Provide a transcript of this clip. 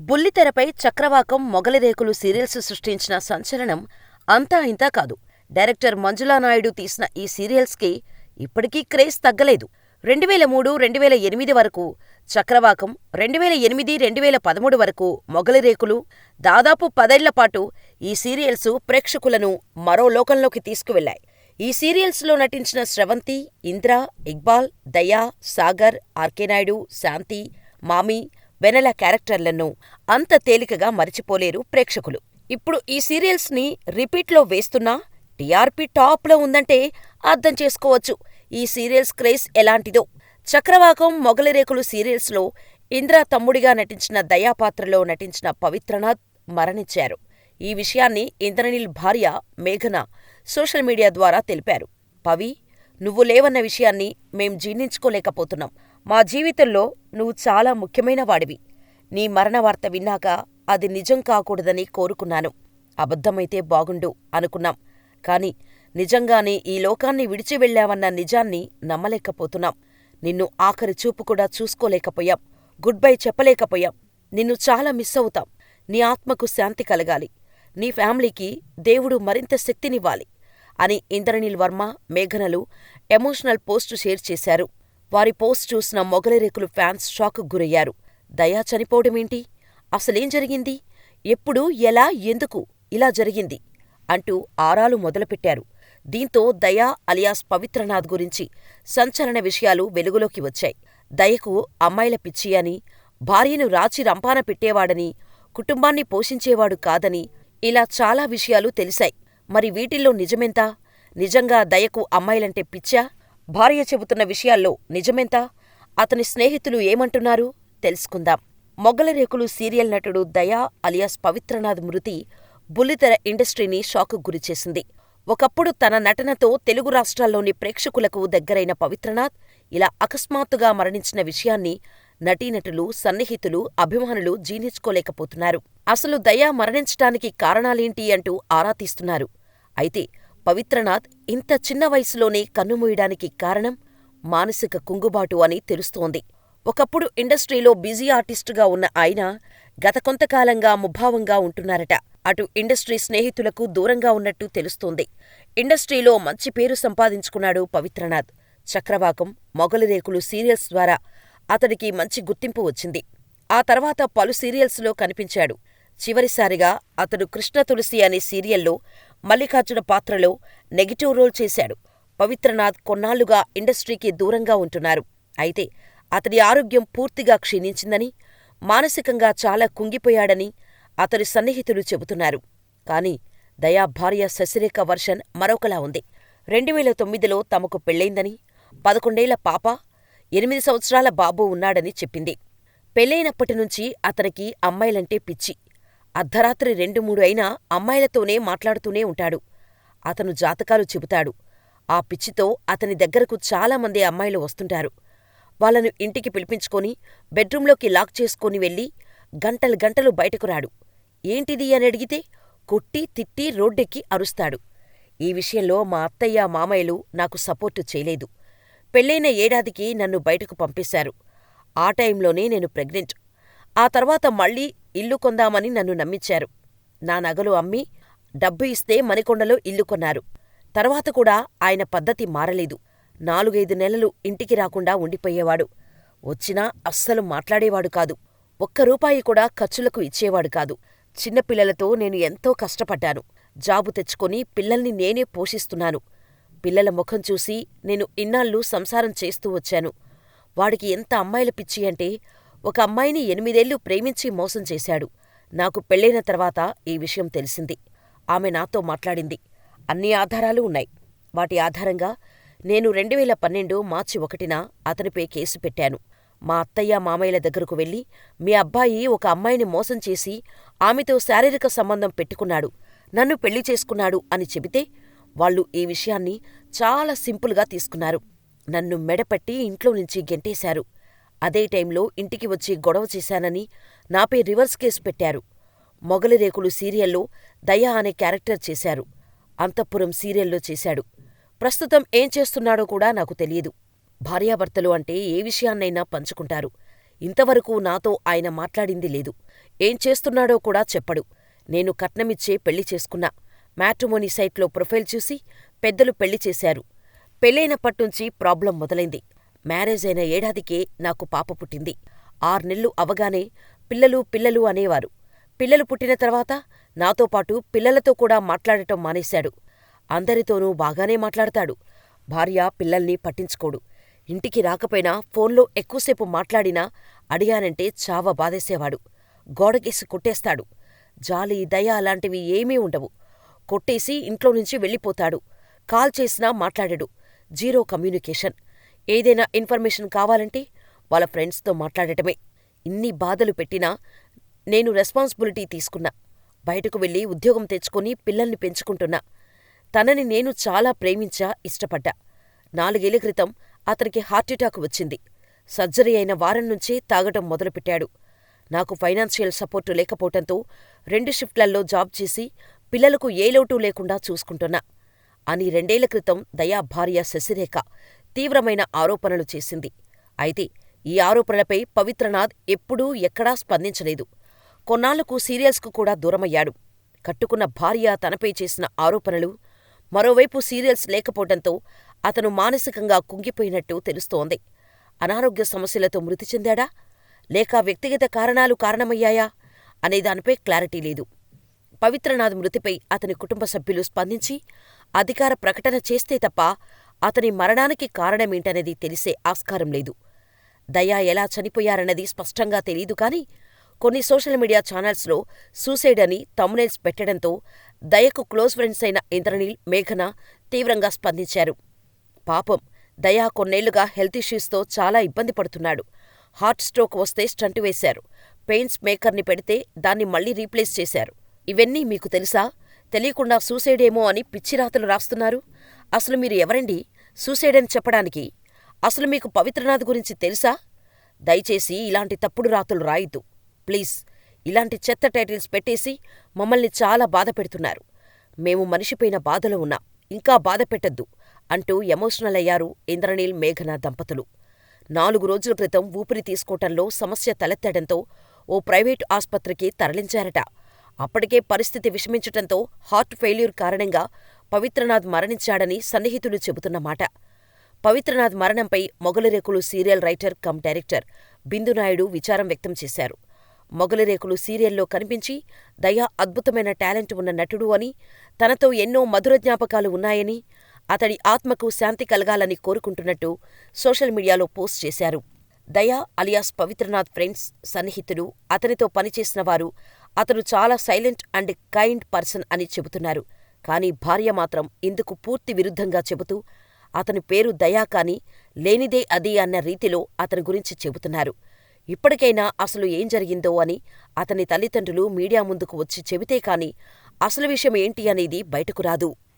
బుల్లితెరపై Chakravakam Mogalirekulu serials సృష్టించిన సంచలనం అంతా ఇంతా కాదు. డైరెక్టర్ మంజులా నాయుడు తీసిన ఈ సీరియల్స్కి ఇప్పటికీ క్రేజ్ తగ్గలేదు. రెండువేల మూడు, రెండువేల ఎనిమిది వరకు చక్రవాకం, రెండువేల ఎనిమిది, రెండువేల పదమూడు వరకు మొగలిరేకులు, దాదాపు పదేళ్ళపాటు ఈ సీరియల్స్ ప్రేక్షకులను మరో లోకంలోకి తీసుకువెళ్ళాయి. ఈ సీరియల్స్లో నటించిన స్రవంతి, ఇంద్ర, ఇక్బాల్, దయా, సాగర్, ఆర్కే నాయుడు, శాంతి, మామి, వెనల క్యారెక్టర్లను అంత తేలికగా మరిచిపోలేరు ప్రేక్షకులు. ఇప్పుడు ఈ సీరియల్స్ని రిపీట్లో వేస్తున్నా టీఆర్పీ టాప్లో ఉందంటే అర్థం చేసుకోవచ్చు ఈ సీరియల్స్ క్రేజ్ ఎలాంటిదో. చక్రవాకం, మొగలిరేకులు సీరియల్స్లో ఇంద్ర తమ్ముడిగా నటించిన దయాపాత్రలో నటించిన పవిత్రనాథ్ మరణించారు. ఈ విషయాన్ని ఇంద్రనీల్ భార్య మేఘన సోషల్ మీడియా ద్వారా తెలిపారు. పవి, నువ్వు లేవన్న విషయాన్ని మేం జీర్ణించుకోలేకపోతున్నాం. మా జీవితంలో నువ్వు చాలా ముఖ్యమైన వాడివి. నీ మరణవార్త విన్నాక అది నిజం కాకూడదని కోరుకున్నాను. అబద్ధమైతే బాగుండు అనుకున్నాం. కాని నిజంగానే ఈ లోకాన్ని విడిచి వెళ్ళావన్న నిజాన్ని నమ్మలేకపోతున్నాం. నిన్ను ఆఖరి చూపు కూడా చూసుకోలేకపోయాం. Good bye చెప్పలేకపోయాం. నిన్ను చాలా మిస్ అవుతాం. నీ ఆత్మకు శాంతి కలగాలి. నీ ఫ్యామిలీకి దేవుడు మరింత శక్తినివ్వాలి అని ఇంద్రనీల్ వర్మ, మేఘనలు ఎమోషనల్ పోస్టు షేర్ చేశారు. వారి పోస్ట్ చూసిన మొగలిరేకులు ఫ్యాన్స్ షాక్కు గురయ్యారు. దయా చనిపోవడమేంటి? అసలేం జరిగింది? ఎప్పుడు, ఎలా, ఎందుకు ఇలా జరిగింది? అంటూ ఆరాలు మొదలుపెట్టారు. దీంతో దయా అలియాస్ పవిత్రనాథ్ గురించి సంచలన విషయాలు వెలుగులోకి వచ్చాయి. దయకు అమ్మాయిల పిచ్చి అని, భార్యను రాచి రంపాన పెట్టేవాడని, కుటుంబాన్ని పోషించేవాడు కాదని ఇలా చాలా విషయాలు తెలిశాయి. మరి వీటిల్లో నిజమెంతా నిజంగా దయకు అమ్మాయిలంటే పిచ్చా? భార్య చెబుతున్న విషయాల్లో నిజమెంత? అతని స్నేహితులు ఏమంటున్నారు? తెలుసుకుందాం. మొగలరేకులు సీరియల్ నటుడు దయా అలియాస్ పవిత్రనాథ్ మృతి బుల్లితెర ఇండస్ట్రీని షాకు గురిచేసింది. ఒకప్పుడు తన నటనతో తెలుగు రాష్ట్రాల్లోని ప్రేక్షకులకు దగ్గరైన పవిత్రనాథ్ ఇలా అకస్మాత్తుగా మరణించిన విషయాన్ని నటీనటులు, సన్నిహితులు, అభిమానులు జీర్ణించుకోలేకపోతున్నారు. అసలు దయా మరణించటానికి కారణాలేంటి అంటూ ఆరా తీస్తున్నారు. అయితే పవిత్రనాథ్ ఇంత చిన్న వయసులోనే కన్నుమూయడానికి కారణం మానసిక కుంగుబాటు అని తెలుస్తోంది. ఒకప్పుడు ఇండస్ట్రీలో బిజీ ఆర్టిస్టుగా ఉన్న ఆయన గత కొంతకాలంగా ముభావంగా ఉంటున్నారట. అటు ఇండస్ట్రీ స్నేహితులకు దూరంగా ఉన్నట్టు తెలుస్తోంది. ఇండస్ట్రీలో మంచి పేరు సంపాదించుకున్నాడు పవిత్రనాథ్. చక్రవాకం, మొగలిరేకులు సీరియల్స్ ద్వారా అతడికి మంచి గుర్తింపు వచ్చింది. ఆ తర్వాత పలు సీరియల్స్లో కనిపించాడు. చివరిసారిగా అతడు కృష్ణ తులసి అనే సీరియల్లో మల్లికార్జున పాత్రలో నెగిటివ్ రోల్ చేశాడు. పవిత్రనాథ్ కొన్నాళ్ళుగా ఇండస్ట్రీకి దూరంగా ఉంటున్నారు. అయితే అతడి ఆరోగ్యం పూర్తిగా క్షీణించిందని, మానసికంగా చాలా కుంగిపోయాడని అతడి సన్నిహితులు చెబుతున్నారు. కాని దయా భార్య శశిరేఖ వర్షన్ మరొకలా ఉంది. రెండువేల తొమ్మిదిలో తమకు పెళ్ళైందని, పదకొండేళ్ళ పాప, ఎనిమిది సంవత్సరాల బాబు ఉన్నాడని చెప్పింది. పెళ్ళైనప్పటినుంచి అతనికి అమ్మాయిలంటే పిచ్చి. అర్ధరాత్రి రెండు మూడు అయినా అమ్మాయిలతోనే మాట్లాడుతూనే ఉంటాడు. అతను జాతకాలు చెబుతాడు. ఆ పిచ్చితో అతని దగ్గరకు చాలామంది అమ్మాయిలు వస్తుంటారు. వాళ్ళను ఇంటికి పిలిపించుకొని బెడ్రూంలోకి లాక్ చేసుకొని వెళ్ళి గంటలు గంటలు బయటకు రాడు. ఏంటిది అని అడిగితే కొట్టి, తిట్టి రోడ్డెక్కి అరుస్తాడు. ఈ విషయంలో మా అత్తయ్య, మామయ్యలు నాకు సపోర్టు చేయలేదు. పెళ్ళైన ఏడాదికి నన్ను బయటకు పంపేశారు. ఆ టైంలోనే నేను ప్రెగ్నెంట్. ఆ తర్వాత మళ్ళీ ఇల్లు కొందామని నన్ను నమ్మించారు. నా నగలు అమ్మి, డబ్బు ఇస్తే మణికొండలో ఇల్లు కొన్నారు. తర్వాత కూడా ఆయన పద్ధతి మారలేదు. నాలుగైదు నెలలు ఇంటికి రాకుండా ఉండిపోయేవాడు. వచ్చినా అస్సలు మాట్లాడేవాడు కాదు. ఒక్క రూపాయి కూడా ఖర్చులకు ఇచ్చేవాడు కాదు. చిన్నపిల్లలతో నేను ఎంతో కష్టపడ్డాను. జాబు తెచ్చుకొని పిల్లల్ని నేనే పోషిస్తున్నాను. పిల్లల ముఖం చూసి నేను ఇన్నాళ్ళు సంసారం చేస్తూ వచ్చాను. వాడికి ఎంత అమ్మాయిల పిచ్చి అంటే ఒక అమ్మాయిని ఎనిమిదేళ్ళు ప్రేమించి మోసం చేశాడు. నాకు పెళ్ళైన తర్వాత ఈ విషయం తెలిసింది. ఆమె నాతో మాట్లాడింది. అన్ని ఆధారాలు ఉన్నాయి. వాటి ఆధారంగా నేను రెండువేల పన్నెండు మార్చి ఒకటిన అతనిపై కేసు పెట్టాను. మా అత్తయ్య, మామయ్యల దగ్గరకు వెళ్ళి మీ అబ్బాయి ఒక అమ్మాయిని మోసం చేసి ఆమెతో శారీరక సంబంధం పెట్టుకున్నాడు. నన్ను పెళ్ళి చేసుకున్నాడు అని చెబితే వాళ్ళు ఈ విషయాన్ని చాలా సింపుల్గా తీసుకున్నారు. నన్ను మెడపట్టి ఇంట్లో నుంచి గెంటేశారు. అదే టైంలో ఇంటికి వచ్చి గొడవ చేశానని నాపై రివర్స్ కేసు పెట్టారు. మొగలిరేకులు సీరియల్లో దయా అనే క్యారెక్టర్ చేశారు. అంతఃపురం సీరియల్లో చేశాడు. ప్రస్తుతం ఏం చేస్తున్నాడో కూడా నాకు తెలియదు. భార్యాభర్తలు అంటే ఏ విషయాన్నైనా పంచుకుంటారు. ఇంతవరకు నాతో ఆయన మాట్లాడింది లేదు. ఏం చేస్తున్నాడో కూడా చెప్పడు. నేను కట్నమిచ్చే పెళ్ళి చేసుకున్నా. మ్యాట్రిమోనీ సైట్లో ప్రొఫైల్ చూసి పెద్దలు పెళ్ళి చేశారు. పెళ్ళైనప్పట్నుంచి ప్రాబ్లం మొదలైంది. మ్యారేజైన ఏడాదికే నాకు పాప పుట్టింది. ఆర్నెల్లు అవగానే పిల్లలు పిల్లలు అనేవారు. పిల్లలు పుట్టిన తర్వాత నాతో పాటు పిల్లలతో కూడా మాట్లాడటం మానేశాడు. అందరితోనూ బాగానే మాట్లాడతాడు. భార్య పిల్లల్ని పట్టించుకోడు. ఇంటికి రాకపోయినా ఫోన్లో ఎక్కువసేపు మాట్లాడినా అడిగానంటే చావ బాధేసేవాడు. గోడకేసి కొట్టేస్తాడు. జాలి, దయ అలాంటివి ఏమీ ఉండవు. కొట్టేసి ఇంట్లోనుంచి వెళ్ళిపోతాడు. కాల్ చేసినా మాట్లాడడు. Zero communication. ఏదైనా ఇన్ఫర్మేషన్ కావాలంటే వాళ్ళ ఫ్రెండ్స్తో మాట్లాడటమే. ఇన్ని బాధలు పెట్టినా నేను రెస్పాన్సిబిలిటీ తీసుకున్నా. బయటకు వెళ్ళి ఉద్యోగం తెచ్చుకొని పిల్లల్ని పెంచుకుంటున్నా. తనని నేను చాలా ప్రేమించా, ఇష్టపడ్డా. నాలుగేళ్ళ క్రితం అతనికి హార్ట్అటాక్ వచ్చింది. సర్జరీ అయిన వారం నుంచే తాగటం మొదలుపెట్టాడు. నాకు ఫైనాన్షియల్ సపోర్టు లేకపోవటంతో రెండు షిఫ్ట్లల్లో జాబ్ చేసి పిల్లలకు ఏ లోటు లేకుండా చూసుకుంటున్నా అని రెండేళ్ళ క్రితం దయా భార్య శశిరేఖ తీవ్రమైన ఆరోపణలు చేసింది. అయితే ఈ ఆరోపణలపై పవిత్రనాథ్ ఎప్పుడూ ఎక్కడా స్పందించలేదు. కొన్నాళ్ళకు సీరియల్స్కు కూడా దూరమయ్యాడు. కట్టుకున్న భార్య తనపై చేసిన ఆరోపణలు, మరోవైపు సీరియల్స్ లేకపోవటంతో అతను మానసికంగా కుంగిపోయినట్టు తెలుస్తోంది. అనారోగ్య సమస్యలతో మృతి చెందాడా? లేక వ్యక్తిగత కారణాలు కారణమయ్యాయా? అనే దానిపై క్లారిటీ లేదు. పవిత్రనాథ్ మృతిపై అతని కుటుంబ సభ్యులు స్పందించి అధికార ప్రకటన చేస్తే తప్ప అతని మరణానికి కారణమేంటనేది తెలిసే ఆస్కారం లేదు. దయా ఎలా చనిపోయారన్నది స్పష్టంగా తెలీదు కానీ కొన్ని సోషల్ మీడియా ఛానల్స్లో సూసైడ్ అని థంబ్నెయిల్స్ పెట్టడంతో దయకు క్లోజ్ ఫ్రెండ్స్ అయిన ఇంద్రనీల్, మేఘన తీవ్రంగా స్పందించారు. పాపం దయా కొన్నేళ్ళుగా హెల్త్ ఇష్యూస్తో చాలా ఇబ్బంది పడుతున్నాడు. హార్ట్ స్ట్రోక్ వస్తే స్టంట్ వేశారు. పెయిన్స్ మేకర్ని పెడితే దాన్ని మళ్ళీ రీప్లేస్ చేశారు. ఇవన్నీ మీకు తెలుసా? తెలియకుండా సూసైడేమో అని పిచ్చిరాతలు రాస్తున్నారు. అసలు మీరు ఎవరండి సూసైడని చెప్పడానికి? అసలు మీకు పవిత్రనాథ్ గురించి తెలుసా? దయచేసి ఇలాంటి తప్పుడు రాతలు రాయొద్దు. ప్లీజ్ ఇలాంటి చెత్త టైటిల్స్ పెట్టేసి మమ్మల్ని చాలా బాధపెడుతున్నారు. మేము మనిషిపోయిన బాధలో ఉన్నాం. ఇంకా బాధపెట్టొద్దు అంటూ ఎమోషనల్ అయ్యారు ఇంద్రనీల్, మేఘన దంపతులు. నాలుగు రోజుల క్రితం ఊపిరి తీసుకోవటంలో సమస్య తలెత్తడంతో ఓ ప్రైవేటు ఆస్పత్రికి తరలించారట. అప్పటికే పరిస్థితి విషమించటంతో హార్ట్ ఫెయిల్యూర్ కారణంగా పవిత్రనాథ్ మరణించాడని సన్నిహితులు చెబుతున్నమాట. Pavitranath మరణంపై Mogalirekulu serial writer cum director Bindu Naidu విచారం వ్యక్తం చేశారు. మొగలిరేకులు సీరియల్లో కనిపించి దయా అద్భుతమైన టాలెంట్ ఉన్న నటుడు అని, తనతో ఎన్నో మధుర జ్ఞాపకాలు ఉన్నాయని, అతడి ఆత్మకు శాంతి కలగాలని కోరుకుంటున్నట్టు సోషల్ మీడియాలో పోస్ట్ చేశారు. దయా అలియాస్ పవిత్రనాథ్ ఫ్రెండ్స్, సన్నిహితులు, అతనితో పనిచేసిన వారు అతను చాలా సైలెంట్ అండ్ కైండ్ పర్సన్ అని చెబుతున్నారు. కానీ భార్య మాత్రం ఇందుకు పూర్తి విరుద్ధంగా చెబుతూ అతని పేరు దయా కాని లేనిదే అది అన్న రీతిలో అతని గురించి చెబుతున్నారు. ఇప్పటికైనా అసలు ఏం జరిగిందో అని అతని తల్లిదండ్రులు మీడియా ముందుకు వచ్చి చెబితే కాని అసలు విషయం ఏంటి అనేది బయటకు రాదు.